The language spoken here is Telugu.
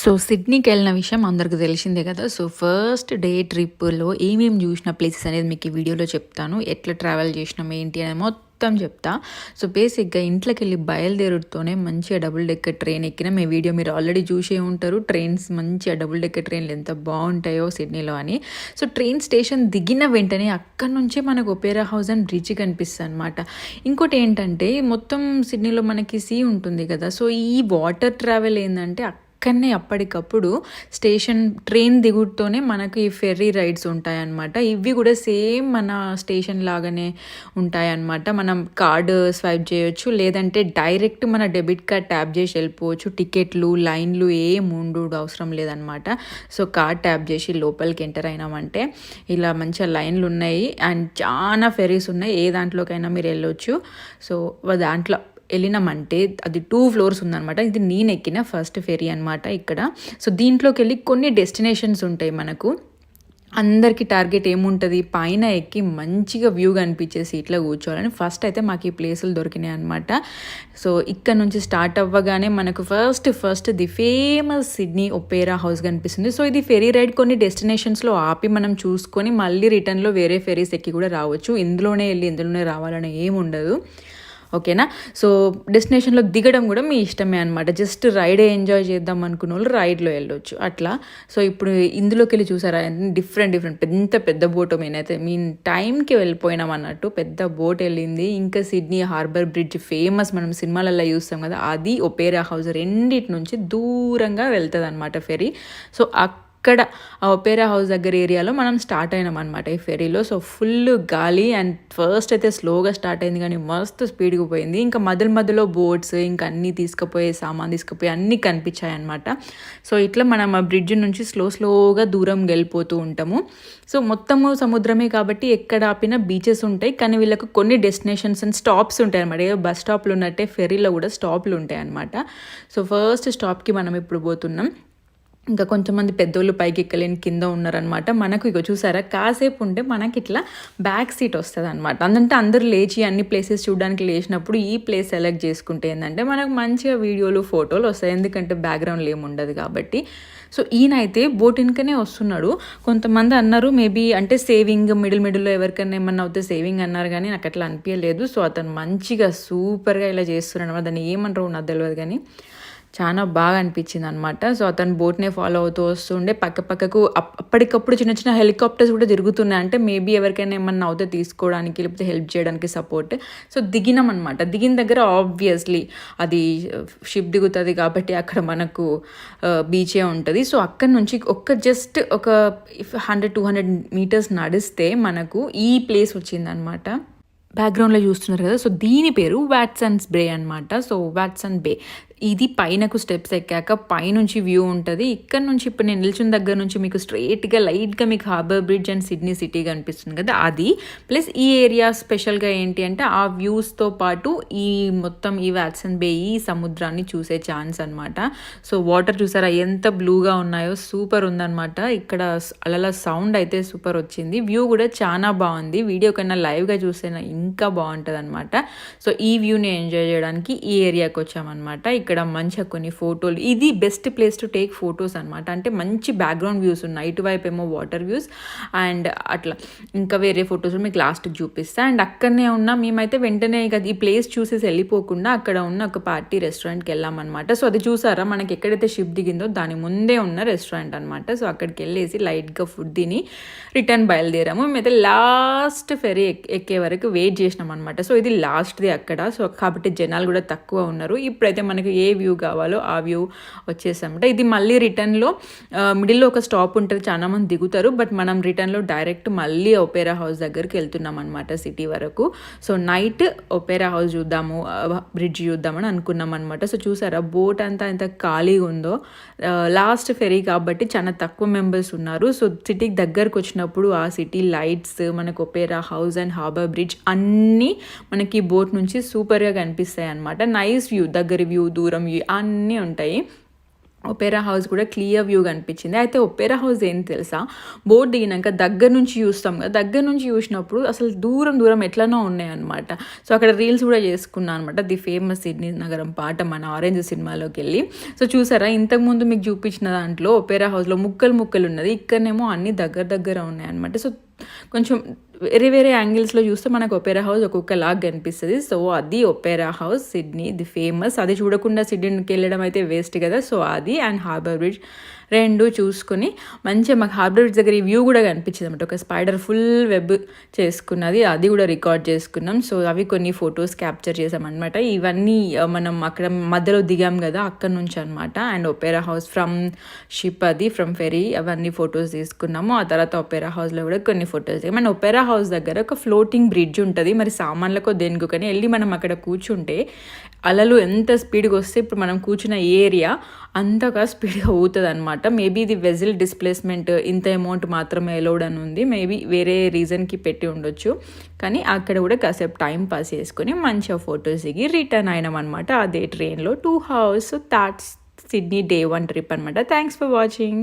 సో సిడ్నీకి వెళ్ళిన విషయం అందరికి తెలిసిందే కదా. సో ఫస్ట్ డే ట్రిప్లో ఏమేమి చూసిన ప్లేసెస్ అనేది మీకు ఈ వీడియోలో చెప్తాను. ఎట్లా ట్రావెల్ చేసినాం ఏంటి అనేది మొత్తం చెప్తా. సో బేసిక్గా ఇంట్లోకి వెళ్ళి బయలుదేరుతోనే మంచిగా డబుల్ డెక్కర్ ట్రైన్ ఎక్కిన. మీ వీడియో మీరు ఆల్రెడీ చూసే ఉంటారు. ట్రైన్స్ మంచిగా డబుల్ డెక్కర్ ట్రైన్లు ఎంత బాగుంటాయో సిడ్నీలో అని. సో ట్రైన్ స్టేషన్ దిగిన వెంటనే అక్కడ నుంచే మనకు ఒపేరా హౌస్ అండ్ బ్రిడ్జ్ కనిపిస్తుంది అనమాట ఇంకోటి ఏంటంటే మొత్తం సిడ్నీలో మనకి సీ ఉంటుంది కదా. సో ఈ వాటర్ ట్రావెల్ ఏంటంటే అక్కడనే అప్పటికప్పుడు స్టేషన్ ట్రైన్ దిగుడుతోనే మనకు ఈ ఫెర్రీ రైడ్స్ ఉంటాయన్నమాట. ఇవి కూడా సేమ్ మన స్టేషన్ లాగానే ఉంటాయన్నమాట. మనం కార్డు స్వైప్ చేయొచ్చు లేదంటే డైరెక్ట్ మన డెబిట్ కార్డ్ ట్యాప్ చేసి వెళ్ళిపోవచ్చు. టికెట్లు లైన్లు ఏం ఉండు అవసరం లేదనమాట సో కార్డ్ ట్యాప్ చేసి లోపలికి ఎంటర్ అయినామంటే ఇలా మంచిగా లైన్లు ఉన్నాయి. అండ్ చాలా ఫెరీస్ ఉన్నాయి. ఏ దాంట్లోకైనా మీరు వెళ్ళొచ్చు. సో దాంట్లో వెళ్ళినామంటే అది టూ ఫ్లోర్స్ ఉందనమాట ఇది నేను ఎక్కిన ఫస్ట్ ఫెరీ అనమాట ఇక్కడ. సో దీంట్లోకి వెళ్ళి కొన్ని డెస్టినేషన్స్ ఉంటాయి మనకు. అందరికీ టార్గెట్ ఏముంటుంది? పైన ఎక్కి మంచిగా వ్యూ కనిపించేసి ఇట్లా కూర్చోవాలని ఫస్ట్ అయితే మాకు ఈ ప్లేసులు దొరికినాయి అనమాట సో ఇక్కడ నుంచి స్టార్ట్ అవ్వగానే మనకు first first the famous Sydney Opera House కనిపిస్తుంది. సో ఇది ఫెరీ రైడ్ కొన్ని డెస్టినేషన్స్లో ఆపి మనం చూసుకొని మళ్ళీ రిటర్న్లో వేరే ఫెరీస్ ఎక్కి కూడా రావచ్చు. ఇందులోనే వెళ్ళి ఇందులోనే రావాలని ఏముండదు. ఉండదు ఓకేనా? సో డెస్టినేషన్లో దిగడం కూడా మీ ఇష్టమే అనమాట జస్ట్ రైడే ఎంజాయ్ చేద్దాం అనుకున్న వాళ్ళు రైడ్లో వెళ్ళొచ్చు. అట్లా. సో ఇప్పుడు ఇందులోకి వెళ్ళి చూసారా? డిఫరెంట్ డిఫరెంట్ పెద్ద పెద్ద బోట్ మేనైతే మీన్ టైంకి వెళ్ళిపోయినాం అన్నట్టు పెద్ద బోట్ వెళ్ళింది. ఇంకా సిడ్నీ హార్బర్ బ్రిడ్జ్ ఫేమస్ మనం సినిమాలలో చూస్తాం కదా అది ఒపేరా హౌస్ రెండిటి నుంచి దూరంగా వెళ్తుంది అనమాట ఫెరీ సో అక్కడ అక్కడ ఒపేరా హౌస్ దగ్గర ఏరియాలో మనం స్టార్ట్ అయినాం అనమాట ఈ ఫెరీలో. సో ఫుల్ గాలి అండ్ ఫస్ట్ అయితే స్లోగా స్టార్ట్ అయింది కానీ మస్తు స్పీడ్గా పోయింది. ఇంకా మధ్యలో మధ్యలో బోట్స్ ఇంకా అన్నీ తీసుకుపోయే సామాన్ తీసుకుపోయి అన్నీ కనిపించాయి అనమాట సో ఇట్లా మనం ఆ బ్రిడ్జ్ నుంచి స్లో స్లోగా దూరం వెళ్ళిపోతూ ఉంటాము. సో మొత్తము సముద్రమే కాబట్టి ఎక్కడ ఆపినా బీచెస్ ఉంటాయి కానీ వీళ్ళకు కొన్ని డెస్టినేషన్స్ అండ్ స్టాప్స్ ఉంటాయి అనమాట ఏదో బస్ స్టాప్లు ఉన్నట్టే ఫెరీలో కూడా స్టాప్లు ఉంటాయి అనమాట సో ఫస్ట్ స్టాప్కి మనం ఇప్పుడు పోతున్నాం. ఇంకా కొంతమంది పెద్దోళ్ళు పైకి ఎక్కలేని కింద ఉన్నారనమాట మనకు ఇక చూసారా? కాసేపు ఉంటే మనకి ఇట్లా బ్యాక్ సీట్ వస్తుంది అనమాట అందంటే అందరూ లేచి అన్ని ప్లేసెస్ చూడడానికి లేచినప్పుడు ఈ ప్లేస్ సెలెక్ట్ చేసుకుంటే ఏంటంటే మనకు మంచిగా వీడియోలు ఫోటోలు వస్తాయి. ఎందుకంటే బ్యాక్గ్రౌండ్లో ఏమి ఉండదు కాబట్టి. సో ఈయన అయితే బోట్ ఇన్కనే వస్తున్నాడు. కొంతమంది అన్నారు మేబీ అంటే సేవింగ్ మిడిల్ మిడిల్లో ఎవరికైనా ఏమన్నా అవుతే సేవింగ్ అన్నారు కానీ నాకు అట్లా అనిపించలేదు సో అతను మంచిగా సూపర్గా ఇలా చేస్తున్నాడు. దాన్ని ఏమన్నారు నాకు తెలియదు కానీ చాలా బాగా అనిపించింది అనమాట సో అతను బోట్నే ఫాలో అవుతూ వస్తుండే పక్క పక్కకు అప్పటికప్పుడు చిన్న చిన్న హెలికాప్టర్స్ కూడా తిరుగుతున్నాయి. అంటే మేబీ ఎవరికైనా ఏమన్నా అవుతే తీసుకోవడానికి లేకపోతే హెల్ప్ చేయడానికి సపోర్ట్. సో దిగినాం అనమాట దిగిన దగ్గర ఆబ్వియస్లీ అది షిప్ దిగుతుంది కాబట్టి అక్కడ మనకు బీచే ఉంటుంది. సో అక్కడ నుంచి ఒక్క జస్ట్ ఒక హండ్రెడ్ టూ హండ్రెడ్ మీటర్స్ నడిస్తే మనకు ఈ ప్లేస్ వచ్చిందనమాట బ్యాక్గ్రౌండ్లో చూస్తున్నారు కదా. సో దీని పేరు వాట్సన్స్ బే అనమాట సో వాట్సన్ బే ఇది పైనకు స్టెప్స్ ఎక్కాక పైనుంచి వ్యూ ఉంటుంది. ఇక్కడ నుంచి ఇప్పుడు నేను నిల్చున్న దగ్గర నుంచి మీకు స్ట్రైట్గా లైట్గా మీకు harbour bridge and Sydney city కనిపిస్తుంది కదా. అది. ప్లస్ ఈ ఏరియా స్పెషల్గా ఏంటి అంటే ఆ వ్యూస్తో పాటు ఈ మొత్తం ఈ వ్యాట్సన్ బే ఈ సముద్రాన్ని చూసే ఛాన్స్ అనమాట సో వాటర్ చూసారా? ఎంత బ్లూగా ఉన్నాయో సూపర్ ఉందన్నమాట. ఇక్కడ అలా సౌండ్ అయితే సూపర్ వచ్చింది. వ్యూ కూడా చాలా బాగుంది. వీడియో కన్నా లైవ్గా చూస్తే ఇంకా బాగుంటుంది అనమాట సో ఈ వ్యూని ఎంజాయ్ చేయడానికి ఈ ఏరియాకి వచ్చామన్నమాట. ఇక్కడ మంచిగా కొన్ని ఫోటోలు ఇది best place to take photos అనమాట అంటే మంచి బ్యాక్గ్రౌండ్ వ్యూస్ ఉన్నాయి. ఇటువైపు ఏమో వాటర్ వ్యూస్ అండ్ అట్లా. ఇంకా వేరే ఫొటోస్ మీకు లాస్ట్కి చూపిస్తా. అండ్ అక్కడనే ఉన్న మేమైతే వెంటనే ఇక ఈ ప్లేస్ చూసేసి వెళ్ళిపోకుండా అక్కడ ఉన్న ఒక పార్టీ రెస్టారెంట్కి వెళ్ళామన్నమాట. సో అది చూసారా? మనకి ఎక్కడైతే షిప్ దిగిందో దాని ముందే ఉన్న రెస్టారెంట్ అనమాట సో అక్కడికి వెళ్ళేసి లైట్గా ఫుడ్ తిని రిటర్న్ బయలుదేరాము. మేమైతే లాస్ట్ ఫెరీ ఎక్కే వరకు వెయిట్ చేసినాం అనమాట సో ఇది లాస్ట్ది అక్కడ. సో కాబట్టి జనాలు కూడా తక్కువ ఉన్నారు. ఇప్పుడైతే మనకి ఏ వ్యూ కావాలో ఆ వ్యూ వచ్చేసామంట ఇది మళ్ళీ రిటర్న్లో మిడిల్లో ఒక స్టాప్ ఉంటుంది. చాలా మంది దిగుతారు. బట్ మనం రిటర్న్లో డైరెక్ట్ మళ్ళీ ఒపేరా హౌస్ దగ్గరికి వెళ్తున్నాం అనమాట సిటీ వరకు. సో నైట్ ఒపేరా హౌస్ చూద్దాము బ్రిడ్జ్ చూద్దామని అనుకున్నాం అనమాట సో చూసారా బోట్ అంతా ఎంత ఖాళీగా ఉందో. లాస్ట్ ఫెరీ కాబట్టి చాలా తక్కువ మెంబర్స్ ఉన్నారు. సో సిటీకి దగ్గరకు వచ్చినప్పుడు ఆ సిటీ లైట్స్ మనకు opera house and harbour bridge అన్నీ మనకి బోట్ నుంచి సూపర్గా కనిపిస్తాయి అనమాట నైస్ వ్యూ దగ్గర వ్యూ దూరం వ్యూ అన్నీ ఉంటాయి. ఒపేరా హౌస్ కూడా క్లియర్ వ్యూ కనిపించింది. అయితే ఒపేరా హౌస్ ఏం తెలుసా? బోట్ దిగినాక దగ్గర నుంచి చూస్తాం కదా. దగ్గర నుంచి చూసినప్పుడు అసలు దూరం దూరం ఎట్లనో ఉన్నాయన్నమాట సో అక్కడ రీల్స్ కూడా చేసుకున్నాను అనమాట ది ఫేమస్ సిడ్నీ నగరం పాట మన ఆరెంజ్ సినిమాలోకి వెళ్ళి. సో చూసారా? ఇంతకుముందు మీకు చూపించిన దాంట్లో ఒపేరా హౌస్లో ముక్కలు ముక్కలు ఉన్నది. ఇక్కడనేమో అన్ని దగ్గర దగ్గర ఉన్నాయన్నమాట సో కొంచెం వేరే వేరే యాంగిల్స్లో చూస్తే మనకు ఒపేరా హౌస్ ఒక్కొక్క లాగ్ కనిపిస్తుంది సో అది opera house Sydney the famous అది చూడకుండా సిడ్నీకి వెళ్ళడం అయితే వేస్ట్ కదా. సో అది అండ్ హార్బర్ బ్రిడ్జ్ రెండు చూసుకొని మంచిగా మాకు హార్బర్ బ్రిడ్జ్ దగ్గర ఈ వ్యూ కూడా కనిపించింది అనమాట ఒక స్పైడర్ ఫుల్ వెబ్ చేసుకున్నది. అది కూడా రికార్డ్ చేసుకున్నాం. సో అవి కొన్ని ఫొటోస్ క్యాప్చర్ చేసామన్నమాట ఇవన్నీ మనం అక్కడ మధ్యలో దిగాం కదా అక్కడ నుంచి అనమాట and opera house from ship అది ఫ్రమ్ ఫెరీ అవన్నీ ఫొటోస్ తీసుకున్నాము. ఆ తర్వాత ఒపేరా హౌస్లో కూడా కొన్ని ఫొటోస్ దిగాం. అండ్ ఒపేరా హౌస్ దగ్గర ఒక ఫ్లోటింగ్ బ్రిడ్జ్ ఉంటుంది. మరి సామాన్లకో దేనికో కానీ వెళ్ళి మనం అక్కడ కూర్చుంటే అలలు ఎంత స్పీడ్గా వస్తే ఇప్పుడు మనం కూర్చున్న ఏరియా అంతగా స్పీడ్గా ఊతుంది అనమాట మేబీ ఇది వెజిల్ డిస్ప్లేస్మెంట్ ఇంత అమౌంట్ మాత్రమే అలౌడ్ అని ఉంది. మేబీ వేరే రీజన్కి పెట్టి ఉండొచ్చు. కానీ అక్కడ కూడా కాసేపు టైం పాస్ చేసుకొని మంచిగా ఫొటోస్ దిగి రిటర్న్ అయినాం అనమాట అదే ట్రైన్లో two hours that's Sydney day one trip అనమాట థ్యాంక్స్ ఫర్ వాచింగ్